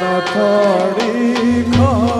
নথরি খা